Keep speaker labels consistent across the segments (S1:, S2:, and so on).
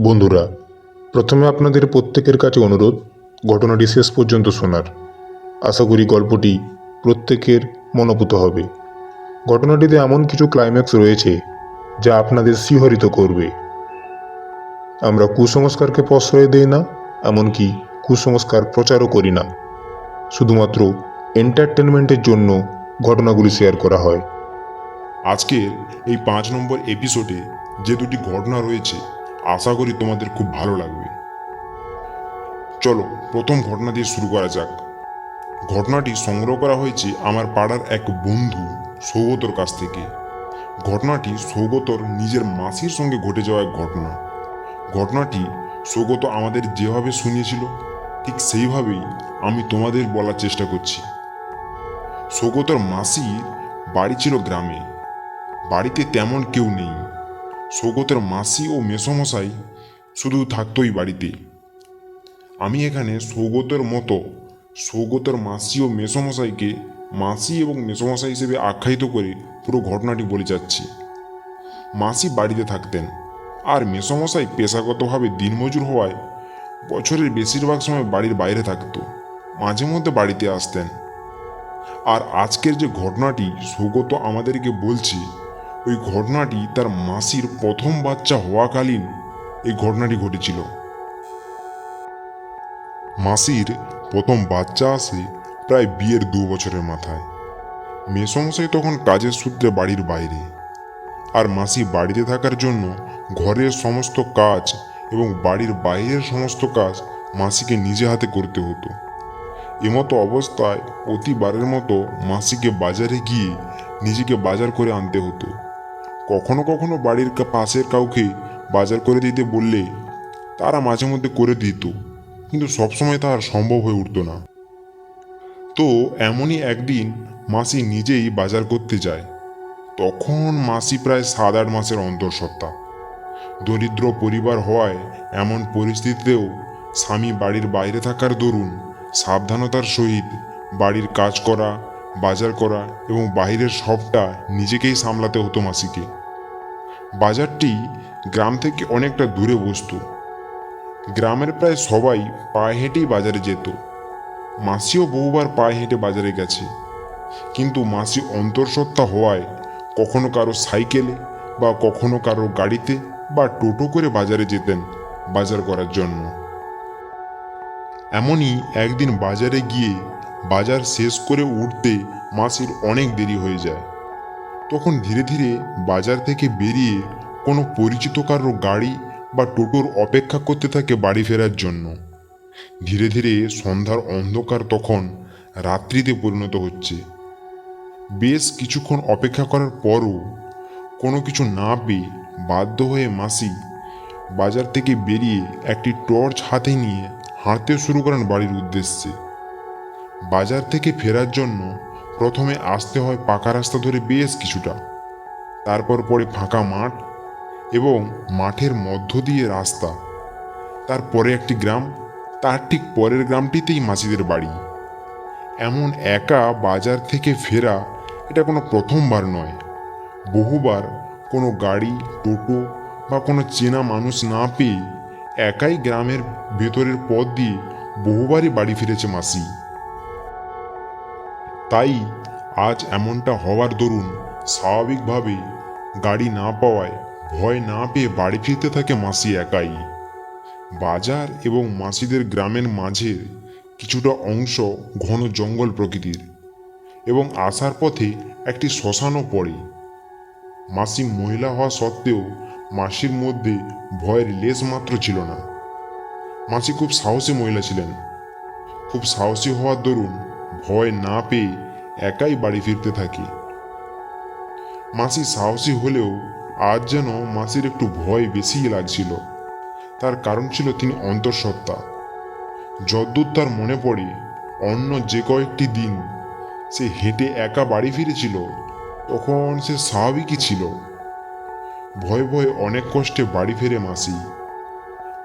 S1: বন্ধুরা, প্রথমে আপনাদের প্রত্যেকের কাছে অনুরোধ, ঘটনাটি শেষ পর্যন্ত শোনার। আশা করি গল্পটি প্রত্যেকের মনোভূত হবে। ঘটনাটিতে এমন কিছু ক্লাইম্যাক্স রয়েছে, যা আপনাদের শিহরিত করবে। আমরা কুসংস্কারকে প্রশ্রয় দেই না, এমনকি কুসংস্কার প্রচারও করি না। শুধুমাত্র এন্টারটেনমেন্টের জন্য ঘটনাগুলি শেয়ার করা হয়।
S2: আজকের এই পাঁচ নম্বর এপিসোডে যে দুটি ঘটনা রয়েছে আশা করি তোমাদের খুব ভালো লাগবে। চলো, প্রথম ঘটনা দিয়ে শুরু করা যাক। ঘটনাটি সংগ্রহ করা হয়েছে আমার পাড়ার এক বন্ধু সৌগতর কাছ থেকে। ঘটনাটি সৌগতর নিজের মাসির সঙ্গে ঘটে যাওয়া এক ঘটনা। ঘটনাটি সৌগত আমাদের যেভাবে শুনিয়েছিল, ঠিক সেইভাবেই আমি তোমাদের বলার চেষ্টা করছি। সৌগতর মাসির বাড়ি ছিল গ্রামে। বাড়িতে তেমন কেউ নেই। সৌগতের মাসি ও মেসমশাই শুধু থাকতোই বাড়িতে। আমি এখানে সৌগতের মতো সৌগতের মাসি ও মেসমশাইকে মাসি এবং মেসমশাই হিসেবে আখ্যায়িত করে পুরো ঘটনাটি বলে যাচ্ছি। মাসি বাড়িতে থাকতেন আর মেসমশাই পেশাগতভাবে দিনমজুর হওয়ায় বছরের বেশিরভাগ সময় বাড়ির বাইরে থাকতো, মাঝে মধ্যে বাড়িতে আসতেন। আর আজকের যে ঘটনাটি সৌগত আমাদেরকে বলছে ওই ঘটনাটি তার মাসির প্রথম বাচ্চা হওয়াকালীন এই ঘটনাটি ঘটেছিল। মাসির প্রথম বাচ্চা আসে প্রায় বিয়ের দু বছরের মাথায়। মেসমশাই তখন কাজের সূত্রে বাড়ির বাইরে। আর মাসি বাড়িতে থাকার জন্য ঘরের সমস্ত কাজ এবং বাড়ির বাইরের সমস্ত কাজ মাসিকে নিজে হাতে করতে হতো। এমতো অবস্থায় প্রতিবারের মতো মাসিকে বাজারে গিয়ে নিজেকে বাজার করে আনতে হতো। কখনো কখনো বাড়ির পাশের কাউকে বাজার করে দিতে বললে তারা মাঝে মধ্যে করে দিত, কিন্তু সবসময় তার সম্ভব হয়ে উঠতো না। তো এমনই একদিন মাসি নিজেই বাজার করতে যায়। তখন মাসি প্রায় সাত আট মাসের অন্তঃসত্ত্বা। দরিদ্র পরিবার হওয়ায় এমন পরিস্থিতিতেও স্বামী বাড়ির বাইরে থাকার দরুন সাবধানতার সহিত বাড়ির কাজ করা, বাজার করা এবং বাইরের সবটা নিজেকেই সামলাতে হতো মাসিকে। বাজারটি গ্রাম থেকে অনেকটা দূরে বসত। গ্রামের প্রায় সবাই পায়ে হেঁটেই বাজারে যেত। মাসিও বহুবার পায়ে হেঁটে বাজারে গেছে। কিন্তু মাসি অন্তঃসত্ত্বা হওয়ায় কখনো কারও সাইকেলে বা কখনো কারও গাড়িতে বা টোটো করে বাজারে যেতেন বাজার করার জন্য। এমনই একদিন বাজারে গিয়ে বাজার শেষ করে উঠতে মাসির অনেক দেরি হয়ে যায়। তখন ধীরে ধীরে বাজার থেকে বেরিয়ে কোনো পরিচিত কারও গাড়ি বা টোটোর অপেক্ষা করতে থাকে বাড়ি ফেরার জন্য। ধীরে ধীরে সন্ধ্যার অন্ধকার তখন রাত্রিতে পরিণত হচ্ছে। বেশ কিছুক্ষণ অপেক্ষা করার পরও কোনো কিছু না পেয়ে বাধ্য হয়ে মাসি বাজার থেকে বেরিয়ে একটি টর্চ হাতে নিয়ে হাঁটতে শুরু করেন বাড়ির উদ্দেশ্যে। বাজার থেকে ফেরার জন্য প্রথমে আসতে হয় পাকা রাস্তা ধরে বেশ কিছুটা। তারপর পড়ে ফাঁকা মাঠ এবং মাঠের মধ্য দিয়ে রাস্তা। তারপরে একটি গ্রাম, তার ঠিক পরের গ্রামটিতেই মাসিদের বাড়ি। এমন একা বাজার থেকে ফেরা এটা কোনো প্রথমবার নয়। বহুবার কোনো গাড়ি, টোটো বা কোনো চেনা মানুষ না পেয়ে একাই গ্রামের ভেতরের পথ দিয়ে বহুবারই বাড়ি ফিরেছে মাসি। তাই আজ এমনটা হওয়ার দরুন স্বাভাবিকভাবে গাড়ি না পাওয়ায় ভয় না পেয়ে বাড়ি ফিরতে থাকে মাসি একাই। বাজার এবং মাসিদের গ্রামের মাঝে কিছুটা অংশ ঘন জঙ্গল প্রকৃতির এবং আসার পথে একটি শ্মশানও পড়ে। মাসি মহিলা হওয়া সত্ত্বেও মাসির মধ্যে ভয়ের লেশ মাত্র ছিল না। মাসি খুব সাহসী মহিলা ছিলেন। খুব সাহসী হওয়ার দরুন ভয় না পেয়ে একাই বাড়ি ফিরতে থাকি। মাসি সাহসী হলেও আজ যেন মাসির একটু ভয় বেশিই লাগছিল। তার কারণ ছিল তিনি অন্তঃসত্ত্বা। যদ্দূর তার মনে পড়ে, অন্য যে কয়েকটি দিন সে হেঁটে একা বাড়ি ফিরেছিল, তখন সে স্বাভাবিকই ছিল। ভয়ে ভয়ে অনেক কষ্টে বাড়ি ফেরে মাসি।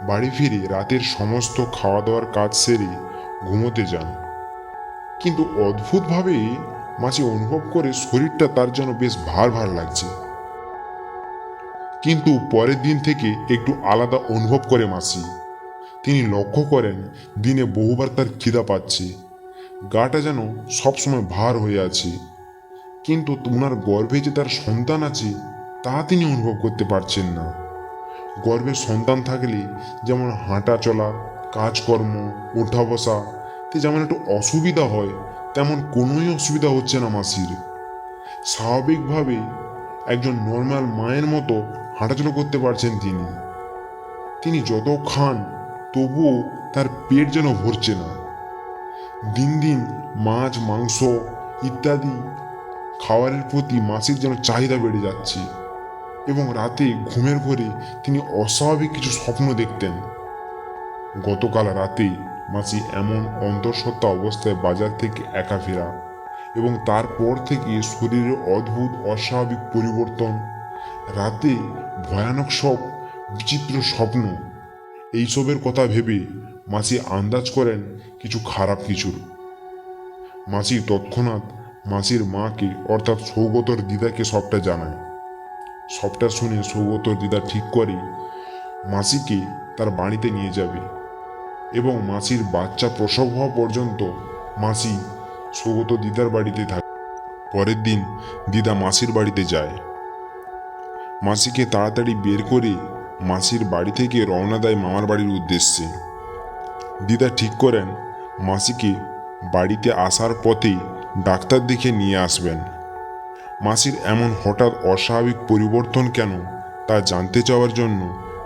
S2: বাড়ি ফিরে রাতের সমস্ত খাওয়া দাওয়ার কাজ সেরে ঘুমোতে যান। কিন্তু অদ্ভুতভাবে মাসি অনুভব করে শরীরটা তার যেন বেশ ভার ভার লাগছে। কিন্তু পরের দিন থেকে একটু আলাদা অনুভব করে মাসি। তিনি লক্ষ্য করেন, দিনে বহুবার তার খিদা পাচ্ছে। গাটা যেন সবসময় ভার হয়ে আছে। কিন্তু ওনার গর্ভে যে তার সন্তান আছে, তা তিনি অনুভব করতে পারছেন না। গর্ভে সন্তান থাকলে যেমন হাঁটা চলা, কাজকর্ম ওঠা বসা তে যেমন একটু অসুবিধা হয়, তেমন কোনোই অসুবিধা হচ্ছে না মাসির। স্বাভাবিকভাবে একজন নর্মাল মায়ের মতো হাঁটাচলা করতে পারছেন তিনি। তিনি যত খান, তবুও তার পেট যেন ভরছে না। দিন দিন মাছ, মাংস ইত্যাদি খাবারের প্রতি মাসির যেন চাহিদা বেড়ে যাচ্ছে এবং রাতে ঘুমের ঘরে তিনি অস্বাভাবিক কিছু স্বপ্ন দেখতেন। গতকাল রাতে মাসি এমন অন্তঃসত্ত্বা অবস্থায় বাজার থেকে একা ফেরা এবং তারপর থেকে শরীরে অদ্ভুত, অস্বাভাবিক পরিবর্তন। রাতে ভয়ানক সব বিচিত্র স্বপ্ন। এইসবের কথা ভেবে মাসি আন্দাজ করেন কিছু খারাপ কিছুর। মাসি তৎক্ষণাৎ মাসির মাকে, অর্থাৎ সৌগতর দিদাকে সবটা জানায়। সবটা শুনে সৌগতর দিদা ঠিক করে মাসিকে তার বাড়িতে নিয়ে যাবে। এবং মাসির বাচ্চা প্রসব হওয়া পর্যন্ত মাসি সৌগত দিদার বাড়িতে থাকে। পরের দিন দিদা মাসির বাড়িতে যায়। মাসিকে তাড়াতাড়ি বের করে মাসির বাড়ি থেকে রওনা দেয় মামার বাড়ির উদ্দেশ্যে। দিদা ঠিক করেন, মাসিকে বাড়িতে আসার পথেই ডাক্তার দেখে নিয়ে আসবেন। মাসির এমন হঠাৎ অস্বাভাবিক পরিবর্তন কেন তা জানতে চাওয়ার জন্য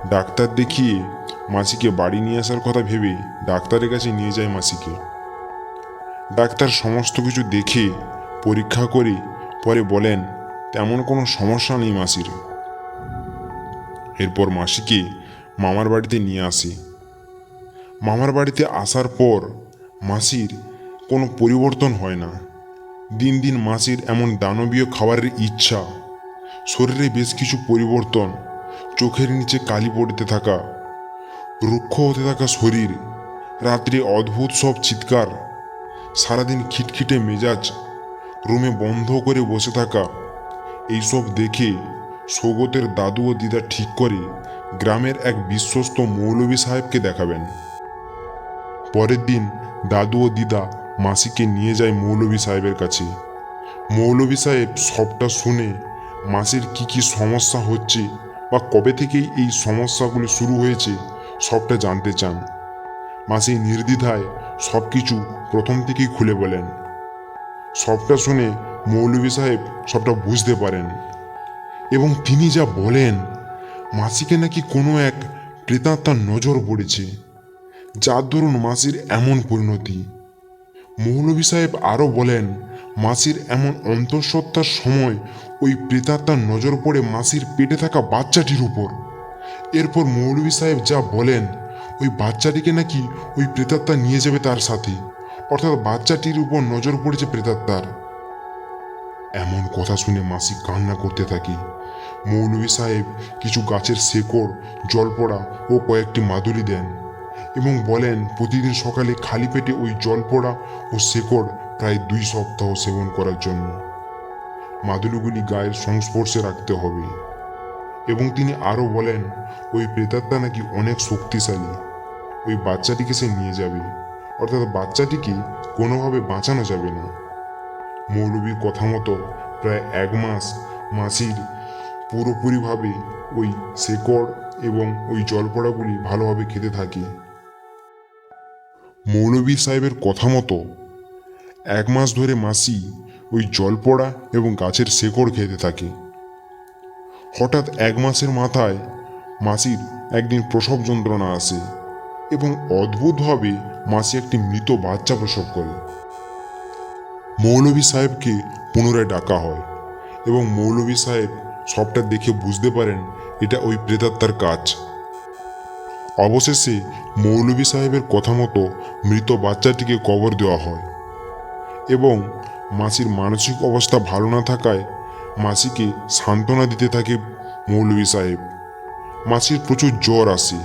S2: ডাক্তার দেখিয়ে মাসিকে বাড়ি নিয়ে আসার কথা ভেবে ডাক্তারের কাছে নিয়ে যায় মাসিকে। ডাক্তার সমস্ত কিছু দেখে, পরীক্ষা করে, পরে বলেন, তেমন কোনো সমস্যা নেই মাসির। এরপর মাসিকে মামার বাড়িতে নিয়ে আসে। মামার বাড়িতে আসার পর মাসির কোনো পরিবর্তন হয় না। দিন দিন মাসির এমন দানবীয় খাবারের ইচ্ছা, শরীরে বেশ কিছু পরিবর্তন চোখের নিচে কালি পড়তে থাকা, রুক্ষ হতে থাকা শরীর, রাত্রে অদ্ভুত সব চিৎকার, সারাদিন খিটখিটে মেজাজ, রুমে বন্ধ করে বসে থাকা, এইসব দেখে সৌগতের দাদু ও দিদা ঠিক করে গ্রামের এক বিশ্বস্ত মৌলভী সাহেবকে দেখাবেন। পরের দিন দাদু ও দিদা মাসিকে নিয়ে যায় মৌলভী সাহেবের কাছে। মৌলভী সাহেব সবটা শুনে মাসির কি কি সমস্যা হচ্ছে বা কবে থেকেই এই সমস্যাগুলি শুরু হয়েছে সবটা জানতে চান। মাসি নির্দ্বিধায় সব কিছু প্রথম থেকেই খুলে বলেন। সবটা শুনে মৌলভী সাহেব সবটা বুঝতে পারেন। এবং তিনি যা বলেন, মাসিকে নাকি কোনো এক প্রেতাত্মার নজর পড়েছে যার দরুন মাসির এমন পরিণতি। মৌলভী সাহেব আরও বলেন, মাসির এমন অন্তঃসত্ত্বার সময় ওই প্রেতাত্মার নজর পড়ে মাসির পেটে থাকা বাচ্চাটির উপর। এরপর মৌলভী সাহেব যা বলেন, ওই বাচ্চাটিকে নাকি ওই প্রেতাত্মা নিয়ে যাবে তার সাথে। অর্থাৎ বাচ্চাটির উপর নজর পড়েছে প্রেতাত্মার। এমন কথা শুনে মাসি কান্না করতে থাকে। মৌলভী সাহেব কিছু গাছের শেকড় জল পড়া ও কয়েকটি মাদুরি দেন এবং বলেন, প্রতিদিন সকালে খালি পেটে ওই জল পড়া ও শেকড় প্রায় দুই সপ্তাহ সেবন করার জন্য। মাদুলিগুলি গায়ের সংস্পর্শে রাখতে হবে। এবং তিনি আরও বলেন, ওই প্রেতাত্মা নাকি অনেক শক্তিশালী। ওই বাচ্চাটিকে সে নিয়ে যাবে। অর্থাৎ বাচ্চাটিকে কোনোভাবে বাঁচানো যাবে না। মৌলবীর কথা মতো প্রায় এক মাস মাসির পুরোপুরিভাবে ওই শেকড় এবং ওই জলপড়াগুলি ভালোভাবে খেতে থাকে। মৌলবী সাহেবের কথা মতো এক মাস ধরে মাসি ওই জল পড়া এবং গাছের শেকড় খেতে থাকে। হঠাৎ এক মাসের মাথায় মাসির একদিন প্রসব যন্ত্রণা আসে এবং অদ্ভুতভাবে মাসি একটি মৃত বাচ্চা প্রসব করে। মৌলভী সাহেবকে পুনরায় ডাকা হয় এবং মৌলভী সাহেব সবটা দেখে বুঝতে পারেন এটা ওই প্রেতাত্মার কাজ। অবশেষে মৌলভী সাহেবের কথা মতো মৃত বাচ্চাটিকে কবর দেওয়া হয় এবং মাসির মানসিক অবস্থা ভালো না থাকায় মাসিকে সান্ত্বনা দিতে থাকে মৌলভী সাহেব। মাসির প্রচুর জ্বর আসে।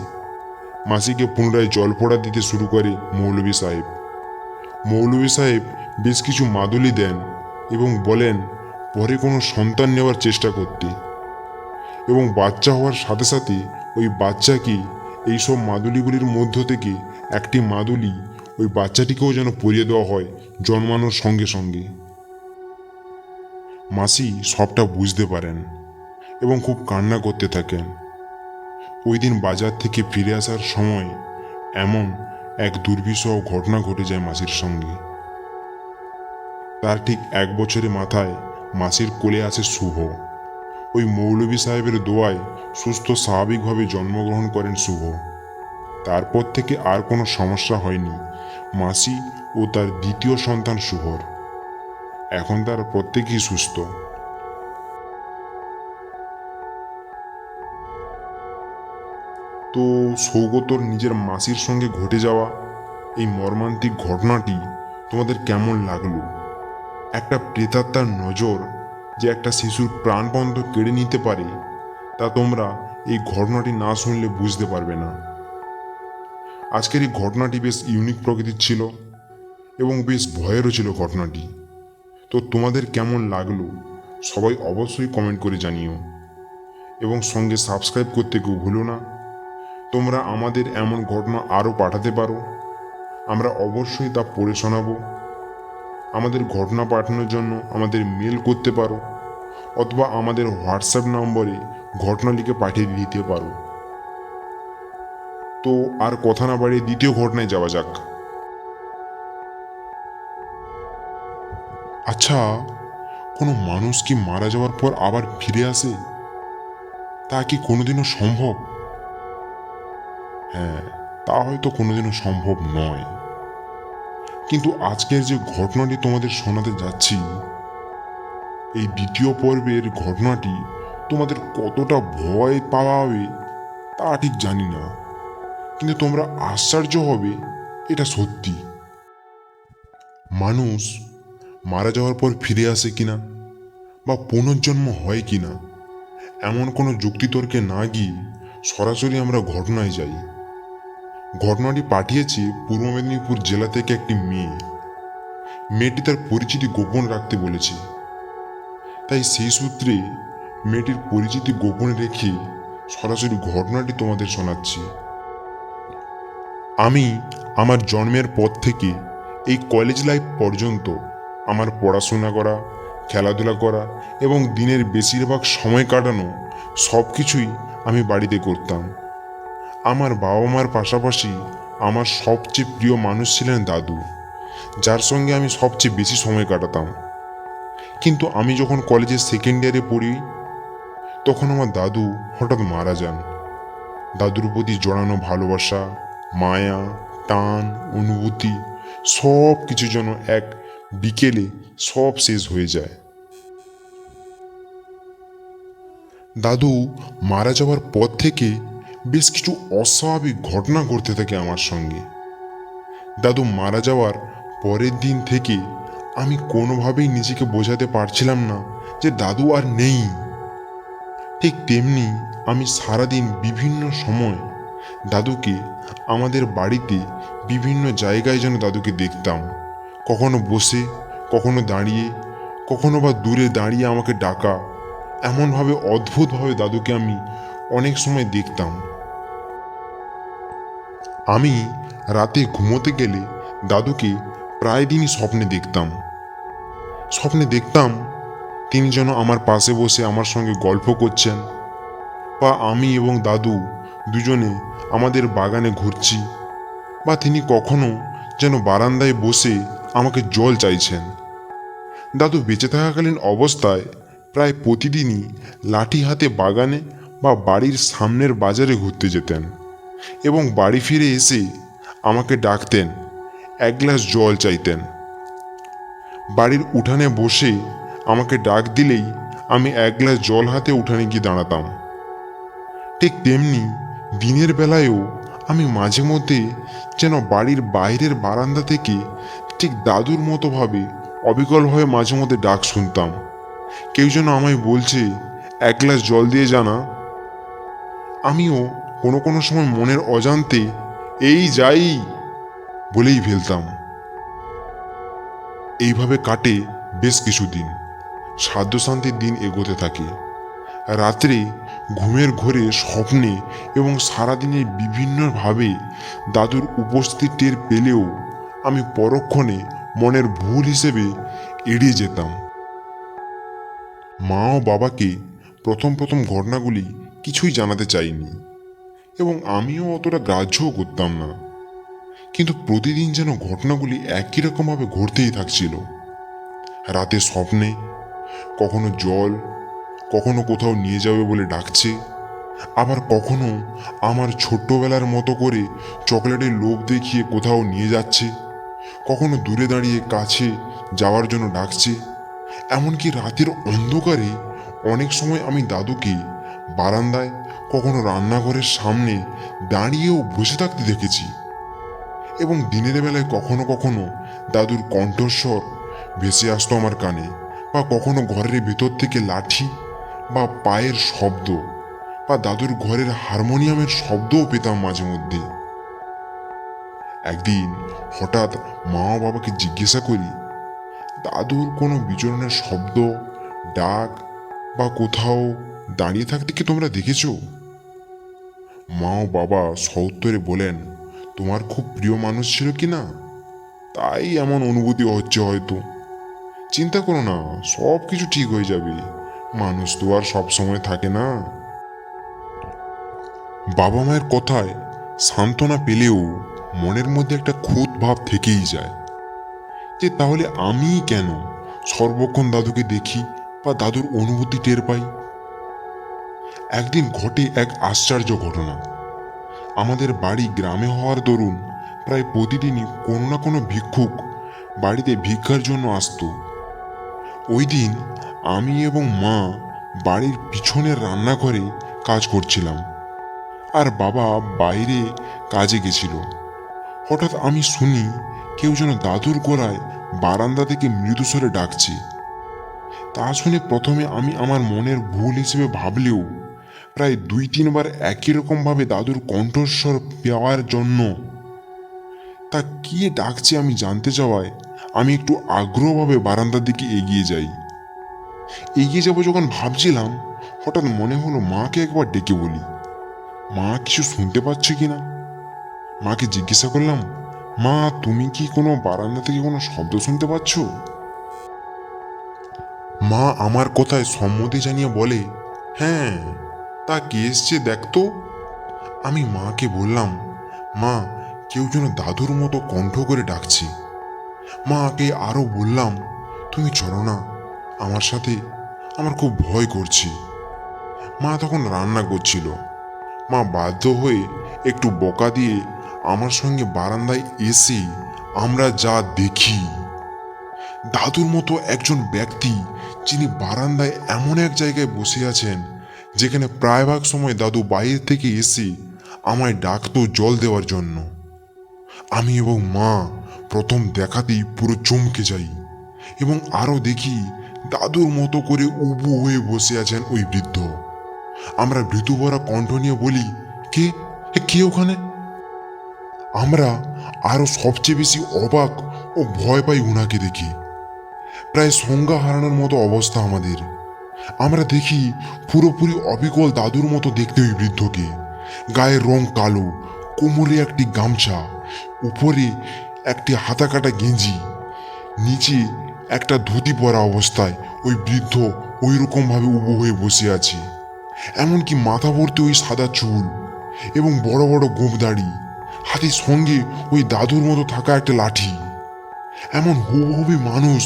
S2: মাসিকে পুনরায় জল পড়া দিতে শুরু করে মৌলভী সাহেব। মৌলভী সাহেব বেশ কিছু মাদুলি দেন এবং বলেন, পরে কোনো সন্তান নেওয়ার চেষ্টা করতে। এবং বাচ্চা হওয়ার সাথে সাথে ওই বাচ্চাকে এইসব মাদুলিগুলির মধ্য থেকে একটি মাদুলি ওই বাচ্চাটিকেও যেন পরিয়ে দেওয়া হয় জন্মানোর সঙ্গে সঙ্গে। মাসি সবটা বুঝতে পারেন এবং খুব কান্না করতে থাকেন। ওই দিন বাজার থেকে ফিরে আসার সময় এমন এক দুর্বিষহ ঘটনা ঘটে যায় মাসির সঙ্গে। তার ঠিক এক বছরের মাথায় মাসির কোলে আসে শুভ। ওই মৌলভী সাহেবের দোয়ায় সুস্থ স্বাভাবিকভাবে জন্মগ্রহণ করেন শুভ। তারপর থেকে আর কোনো সমস্যা হয়নি। মাসি ও তার দ্বিতীয় সন্তান শুভর এখন তার প্রত্যেকেই সুস্থ। তো সৌগতর নিজের মাসির সঙ্গে ঘটে যাওয়া এই মর্মান্তিক ঘটনাটি তোমাদের কেমন লাগল? একটা প্রেতাত্মার নজর যে একটা শিশুর প্রাণবন্ধ কেড়ে নিতে পারে, তা তোমরা এই ঘটনাটি না শুনলে বুঝতে পারবে না। আজকের এই ঘটনাটি বেশ ইউনিক প্রকৃতির ছিল এবং বেশ ভয়েরও ছিল ঘটনাটি। তো তোমাদের কেমন লাগল সবাই অবশ্যই কমেন্ট করে জানিও। এবং সঙ্গে সাবস্ক্রাইব করতে কেউ ভুলো না। তোমরা আমাদের এমন ঘটনা আরও পাঠাতে পারো। আমরা অবশ্যই তা পড়ে শোনাবো। আমাদের ঘটনা পাঠানোর জন্য আমাদের মেল করতে পারো। অথবা আমাদের হোয়াটসঅ্যাপ নম্বরে ঘটনা লিখে পাঠিয়ে দিতে পারো। তো আর কথা না বাড়িয়ে দ্বিতীয় ঘটনায় যাওয়া যাক। আচ্ছা কোনো মানুষ কি মারা যাওয়ার পর আবার ফিরে আসে? তা কি কোনোদিনও সম্ভব? হ্যাঁ তা হয়তো কোনোদিনও সম্ভব নয়। কিন্তু আজকের যে ঘটনাটি তোমাদের শোনাতে যাচ্ছি, এই দ্বিতীয় পর্বের ঘটনাটি তোমাদের কতটা ভয় পাওয়াবে তা ঠিক জানি না। কিন্তু তোমরা আশ্চর্য হবে, এটা সত্যি। মানুষ মারা যাওয়ার পর ফিরে আসে কিনা বা পুনর্জন্ম হয় কিনা, এমন কোনো যুক্তিতর্কে না গিয়ে সরাসরি আমরা ঘটনায় যাই। ঘটনাটি পাঠিয়েছে পূর্ব মেদিনীপুর জেলা থেকে একটি মেয়ে। মেয়েটি তার পরিচিতি গোপন রাখতে বলেছে। তাই সেই সূত্রে মেয়েটির পরিচিতি গোপনে রেখে সরাসরি ঘটনাটি তোমাদের শোনাচ্ছি। আমি আমার জন্মের পর থেকে এই কলেজ লাইফ পর্যন্ত আমার পড়াশোনা করা, খেলাধুলা করা এবং দিনের বেশিরভাগ সময় কাটানো সব কিছুই আমি বাড়িতে করতাম। আমার বাবা মার পাশাপাশি আমার সবচেয়ে প্রিয় মানুষ ছিলেন দাদু, যার সঙ্গে আমি সবচেয়ে বেশি সময় কাটাতাম। কিন্তু আমি যখন কলেজের সেকেন্ড ইয়ারে পড়ি, তখন আমার দাদু হঠাৎ মারা যান। দাদুর প্রতি জড়ানো ভালোবাসা মায়া, টান, অনুভূতি, সব কিছু যেন এক বিকেলে সব শেষ হয়ে যায়। দাদু মারা যাওয়ার পর থেকে বেশ কিছু অস্বাভাবিক ঘটনা ঘটতে থাকে আমার সঙ্গে। দাদু মারা যাওয়ার পরের দিন থেকে আমি কোনোভাবেই নিজেকে বোঝাতে পারছিলাম না যে দাদু আর নেই। ঠিক তেমনি আমি সারাদিন বিভিন্ন সময় দাদুকে আমাদের বাড়িতে বিভিন্ন জায়গায় যেন দাদুকে দেখতাম। কখনো বসে, কখনো দাঁড়িয়ে, কখনো বা দূরে দাঁড়িয়ে আমাকে ডাকা। এমনভাবে অদ্ভুতভাবে দাদুকে আমি অনেক সময় দেখতাম। আমি রাতে ঘুমোতে গেলে দাদুকে প্রায় দিনই স্বপ্নে দেখতাম। স্বপ্নে দেখতাম তিনি যেন আমার পাশে বসে আমার সঙ্গে গল্প করছেন বা আমি এবং দাদু দুজনে আমাদের বাগানে ঘুরছি, বা তিনি কখনো যেন বারান্দায় বসে আমাকে জল চাইছেন। দাদু বেঁচে থাকাকালীন অবস্থায় প্রায় প্রতিদিনই লাঠি হাতে বাগানে বা বাড়ির সামনের বাজারে ঘুরতে যেতেন এবং বাড়ি ফিরে এসে আমাকে ডাকতেন, এক গ্লাস জল চাইতেন। বাড়ির উঠানে বসে আমাকে ডাক দিলেই আমি এক গ্লাস জল হাতে উঠানে গিয়ে দাঁড়াতাম। ঠিক তেমনি দিনের বেলায়ও আমি মাঝে মধ্যে যেন বাড়ির বাইরের বারান্দা থেকে ঠিক দাদুর মতোভাবে অবিকল হয়ে মাঝে মধ্যে ডাক শুনতাম। কেউ যেন আমায় বলছে, এক গ্লাস জল দিয়ে জানা। আমিও কোনো কোনো সময় মনের অজান্তে, এই যাই, বলেই ফেলতাম। এইভাবে কাটে বেশ কিছুদিন। সাধ্য শান্তির দিন এগোতে থাকে। রাত্রে ঘুমের ঘোরে স্বপ্নে এবং সারাদিনে বিভিন্নভাবে দাদুর উপস্থিতি টের পেলেও আমি পরক্ষণে মনের ভুল হিসেবে এড়িয়ে যেতাম। মা ও বাবাকে প্রথম প্রথম ঘটনাগুলি কিছুই জানাতে চাইনি এবং আমিও অতটা গ্রাহ্যও করতাম না। কিন্তু প্রতিদিন যেন ঘটনাগুলি একই রকমভাবে ঘটতেই থাকছিল। রাতে স্বপ্নে, কখনো জল কখনো কোথাও নিয়ে যাবে বলে ডাকছে। আবার কখনো আমার ছোট্টবেলার মতো করে চকলেটের লোভ দেখিয়ে কোথাও নিয়ে যাচ্ছে। কখনো দূরে দাঁড়িয়ে কাছে যাওয়ার জন্য ডাকছে। এমনকি রাতের অন্ধকারে অনেক সময় আমি দাদুকে বারান্দায়, কখনো রান্নাঘরের সামনে দাঁড়িয়েও বসে থাকতে দেখেছি। এবং দিনের বেলায় কখনো কখনো দাদুর কণ্ঠস্বর ভেসে আসতো আমার কানে বা কখনো ঘরের ভেতর থেকে লাঠি বা পায়ের শব্দ বা দাদুর ঘরের হারমোনিয়ামের শব্দও পেতাম মাঝে মধ্যে। একদিন হঠাৎ মা বাবাকে জিজ্ঞাসা করি, দাদুর কোনো বিচরণের শব্দ, ডাক বা কোথাও দাঁড়িয়ে থাকতে কি তোমরা দেখেছ? মা ও বাবা সউত্তরে বলেন, তোমার খুব প্রিয় মানুষ ছিল কি না? তাই এমন অনুভূতি হচ্ছে হয়তো। চিন্তা করো না সব কিছু ঠিক হয়ে যাবে। মানুষ তো আর সব সময় থাকে না। বাবা মায়ের কথায় সান্ত্বনা পেলেও মনের মধ্যে একটা খুঁত ভাব থেকেই যায় যে তাহলে আমি কেন সর্বক্ষণ দাদুকে দেখি বা দাদুর অনুভূতি টের পাই? একদিন ঘটে এক আশ্চর্য ঘটনা। আমাদের বাড়ি গ্রামে হওয়ার দরুন প্রায় প্রতিদিনই কোনো না কোনো ভিক্ষুক বাড়িতে ভিক্ষার জন্য আসতো। ওই দিন আমি এবং মা বাড়ির পিছনের রান্নাঘরে কাজ করছিলাম। আর বাবা বাইরে কাজে গেছিল। হঠাৎ আমি শুনি কেউ যেন দাদুর গোড়ায় বারান্দা থেকে মৃদুস্বরে ডাকছে। তা শুনে প্রথমে আমি আমার মনের ভুল হিসেবে ভাবলেও প্রায় দুই তিনবার একই রকমভাবে দাদুর কণ্ঠস্বর পাওয়ার জন্য তা কি ডাকছে আমি জানতে চাওয়ায় আমি একটু আগ্রহভাবে বারান্দার দিকে এগিয়ে যাই। এগিয়ে যাব যখন ভাবছিলাম, হঠাৎ মনে হলো মাকে একবার ডেকে বলি। মা কিছু শুনতে পাচ্ছে কি না মাকে জিজ্ঞাসা করলাম, মা, তুমি কি কোনো বারান্দা থেকে কোনো শব্দ শুনতে পাচ্ছ? মা আমার কথায় সম্মতি জানিয়ে বলে হ্যাঁ তা কে এসছে দেখতো আমি মাকে বললাম, মা, কেউ যেন দাদুর মতো কণ্ঠ করে ডাকছে। মাকে আরও বললাম, তুমি চলো না আমার সাথে আমার খুব ভয় করছে। মা তখন রান্না করছিল। মা বাধ্য হয়ে একটু বকা দিয়ে আমার সঙ্গে বারান্দায় এসে আমরা যা দেখি। দাদুর মতো একজন ব্যক্তি যিনি বারান্দায় এমন এক জায়গায় বসে আছেন, যেখানে প্রায়ভাগ সময় দাদু বাইরে থেকে এসে আমায় ডাকতো জল দেওয়ার জন্য। আমি এবং মা প্রথম দেখাতেই পুরো চমকে যাই এবং আরও দেখি দাদুর মতো করে উবু হয়ে বসে আছেন ওই বৃদ্ধ। আমরা ভৃতুভরা কণ্ঠ নিয়ে বলি, কে? কে ওখানে? আমরা আরও সবচেয়ে বেশি অবাক ও ভয় পাই উনাকে দেখি। প্রায় সংজ্ঞা হারানোর মতো অবস্থা আমাদের। আমরা দেখি পুরোপুরি অবিকল দাদুর মতো দেখতে ওই বৃদ্ধকে। গায়ের রং কালো, কোমরে একটি গামছা, উপরে একটি হাতা কাটা গেঞ্জি, নিচে একটা ধুতি পরা অবস্থায় ওই বৃদ্ধ ওই রকমভাবে উবু হয়ে বসে আছে। এমনকি মাথা ভর্তি ওই সাদা চুল এবং বড় বড় গোপ দাড়ি, হাতের সঙ্গে ওই দাদুর মতো থাকা একটা লাঠি। এমন হুবহুবি মানুষ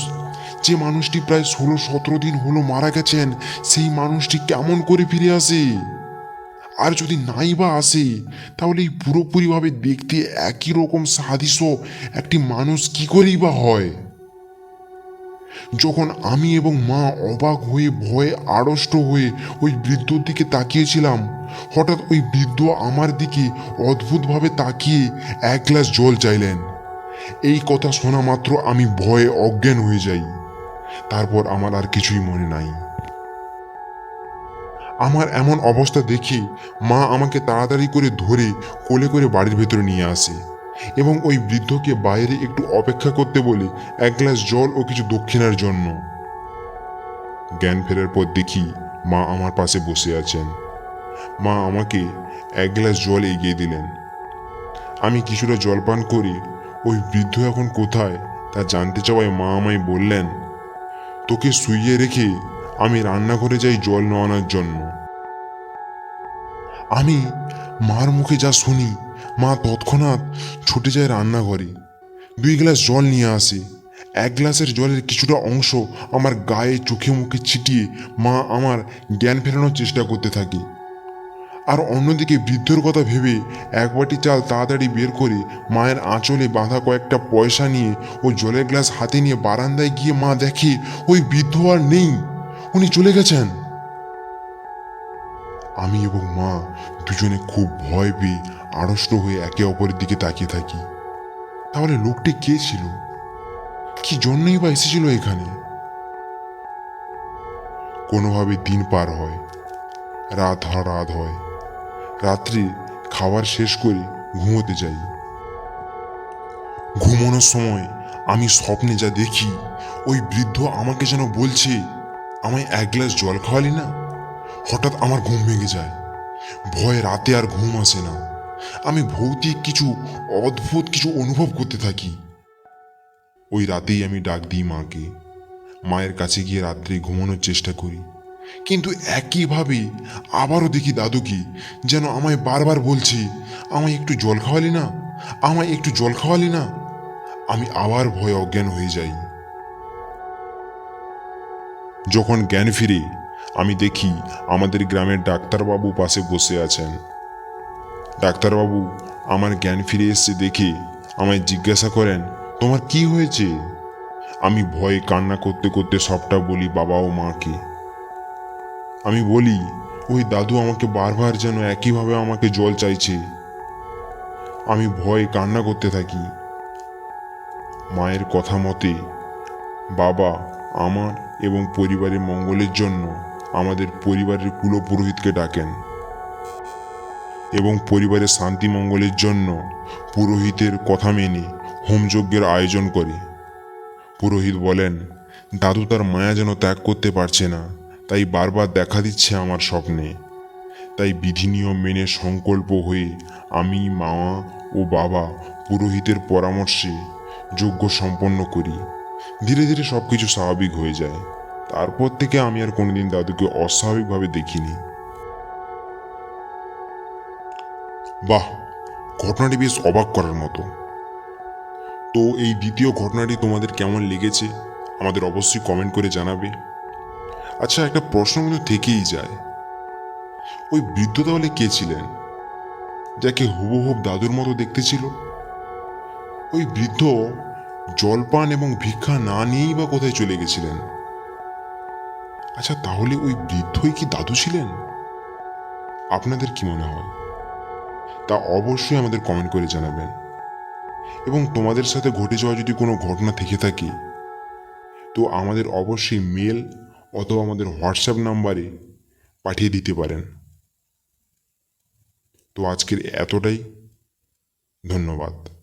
S2: যে মানুষটি প্রায় ষোলো সতেরো দিন হলো মারা গেছেন, সেই মানুষটি কেমন করে ফিরে আসে? আর যদি নাই বা আসে, তাহলে এই পুরোপুরিভাবে দেখতে একই রকম সাদিস একটি মানুষ কি করেই বা হয়? যখন আমি এবং মা অবাক হয়ে, ভয়ে আড়ষ্ট হয়ে ওই বৃদ্ধর দিকে তাকিয়েছিলাম, হঠাৎ ওই বৃদ্ধ আমার দিকে অদ্ভুতভাবে তাকিয়ে এক গ্লাস জল চাইলেন। এই কথা শোনা মাত্র আমি ভয়ে অজ্ঞান হয়ে যাই। তারপর আমার আর কিছুই মনে নাই। আমার এমন অবস্থা দেখে মা আমাকে তাড়াতাড়ি করে ধরে কোলে করে বাড়ির ভেতরে নিয়ে আসে। এবং ওই বৃদ্ধকে বাইরে একটু অপেক্ষা করতে বলে, এক গ্লাস জল ও কিছু দক্ষিণার জন্য। জ্ঞান ফেরার পর দেখি মা আমার পাশে বসে আছেন। মা আমাকে এক গ্লাস জল এগিয়ে দিলেন। আমি কিছুটা জল পান করি, ওই বৃদ্ধ এখন কোথায় তা জানতে চাওয়ায় মা আমায় বললেন, তোকে শুইয়ে রেখে আমি রান্নাঘরে যাই জল নেওয়ানোর জন্য। আমি মার মুখে যা শুনি মা তৎক্ষণাৎ ছুটে যায় রান্নাঘরে। দুই গ্লাস জল নিয়ে আসে। এক গ্লাসের জলের কিছুটা অংশ আমার গায়ে চোখে মুখে ছিটিয়ে মা আমার জ্ঞান ফেরানোর চেষ্টা করতে থাকে। আর অন্যদিকে বৃদ্ধর কথা ভেবে এক বাটি চাল তাড়াতাড়ি বের করে মায়ের আঁচলে বাঁধা কয়েকটা পয়সা নিয়ে ও জলের গ্লাস হাতে নিয়ে বারান্দায় গিয়ে মা দেখে, ওই বৃদ্ধ আর নেই। উনি চলে গেছেন। আমি এবং মা দুজনে খুব ভয় পেয়ে আড়ষ্ট হয়ে একে অপরের দিকে তাকিয়ে থাকি। তাহলে লোকটি কে ছিল? কি জন্যই বা এসেছিল এখানে? কোনোভাবে দিন পার হয়, রাত হয় রাত হয়, রাত্রি খাবার শেষ করে ঘুমোতে যাই। ঘুমানোর সময় আমি স্বপ্নে যা দেখি, ওই বৃদ্ধ আমাকে যেন বলছে, আমায় এক গ্লাস জল খাওয়ালি না? হঠাৎ আমার ঘুম ভেঙে যায়। ভয়ে রাতে আর ঘুম আসে না। আমি ভৌতিক কিছু, অদ্ভুত কিছু অনুভব করতে থাকি। ওই রাতেই আমি ডাক দিই মাকে। মায়ের কাছে গিয়ে রাত্রে ঘুমানোর চেষ্টা করি। কিন্তু একইভাবে আবারও দেখি দাদুকে যেন আমায় বারবার বলছে, আমায় একটু জল খাওয়ালি না? আমায় একটু জল খাওয়ালি না? আমি আবার ভয়ে অজ্ঞান হয়ে যাই। যখন জ্ঞান ফিরে আমি দেখি আমাদের গ্রামের ডাক্তারবাবু পাশে বসে আছেন। ডাক্তারবাবু আমার জ্ঞান ফিরে এসছে দেখে আমায় জিজ্ঞাসা করেন, তোমার কি হয়েছে? আমি ভয়ে কান্না করতে করতে সবটা বলি বাবা ও মাকে। আমি বলি, ওই দাদু আমাকে বারবার যেন একইভাবে আমাকে জল চাইছে। আমি ভয়ে কান্না করতে থাকি। মায়ের কথা মতে বাবা আমার এবং পরিবারের মঙ্গলের জন্য আমাদের পরিবারের কুলপুরোহিতকে ডাকেন এবং পরিবারের শান্তি মঙ্গলের জন্য পুরোহিতের কথা মেনে হোমযজ্ঞের আয়োজন করে। পুরোহিত বলেন, দাদু তার মায়া যেন ত্যাগ করতে পারছে না, তাই বারবার দেখা দিচ্ছে আমার স্বপ্নে। তাই বিধি নিয়ম মেনে সংকল্প হয়ে আমি মা ও বাবা পুরোহিতের পরামর্শে যজ্ঞ সম্পন্ন করি। ধীরে ধীরে সব কিছু স্বাভাবিক হয়ে যায়। তারপর থেকে আমি আর কোনোদিন দাদুকে অস্বাভাবিকভাবে দেখিনি। বাহ, ঘটনাটি বেশ অবাক করার মতো। তো এই দ্বিতীয় ঘটনাটি তোমাদের কেমন লেগেছে, আমাদের অবশ্যই কমেন্ট করে জানাবে। আচ্ছা একটা প্রশ্ন কিন্তু থেকেই যায়। ওই বৃদ্ধ তাহলে কে ছিলেন, যাকে হুবহুব দাদুর মতো দেখতে ছিল? ওই বৃদ্ধ জলপান এবং ভিক্ষা না নিয়েই বা কোথায় চলে গেছিলেন? আচ্ছা তাহলে ওই বৃদ্ধই কি দাদু ছিলেন? আপনাদের কি মনে হয়? তা অবশ্যই আমাদের কমেন্ট করে জানাবেন। এবং তোমাদের সাথে ঘটে যাওয়া যদি কোনো ঘটনা থেকে থাকে, তো আমাদের অবশ্যই মেল অথবা আমাদের হোয়াটসঅ্যাপ নাম্বারে পাঠিয়ে দিতে পারেন। তো আজকের এতটাই। ধন্যবাদ।